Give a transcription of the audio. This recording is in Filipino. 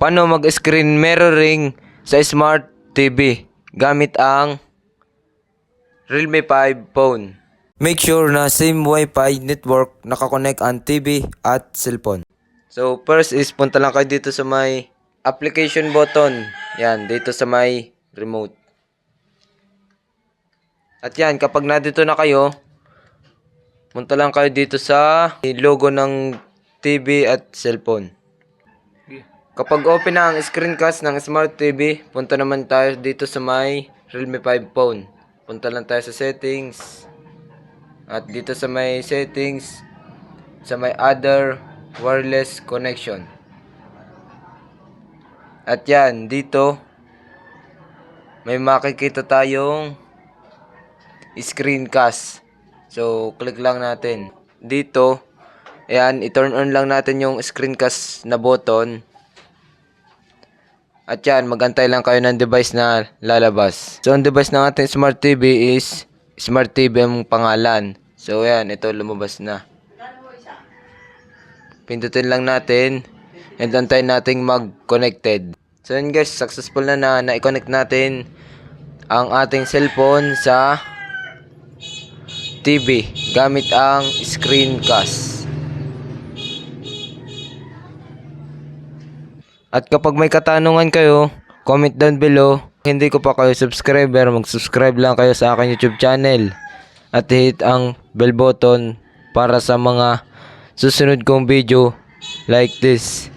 paano mag-screen mirroring sa smart TV gamit ang Realme 5 phone. Make sure na same Wi-Fi network nakakonect ang TV at cellphone. So first is punta lang kayo dito sa may application button. Yan, dito sa may remote. At yan, kapag nandito na kayo, punta lang kayo dito sa logo ng TV at cellphone. Kapag open na ang screencast ng Smart TV, punta naman tayo dito sa may Realme 5 phone. Punta lang tayo sa settings. At dito sa may settings, sa may other wireless connection. At yan, dito, may makikita tayong screencast. So, click lang natin. Dito, ayan, i-turn on lang natin yung screencast na button. At yan, magantay lang kayo ng device na lalabas. So, ang device ng ating Smart TV is Smart TV ang pangalan. So, ayan, ito lumabas na. Pindutin lang natin and antayin nating mag-connected. So, yun guys, successful na na na-connect natin ang ating cellphone sa TV gamit ang screencast. At kapag may katanungan kayo, comment down below. Hindi ko pa kayo subscriber, mag-subscribe lang kayo sa aking YouTube channel. At hit ang bell button para sa mga susunod kong video like this.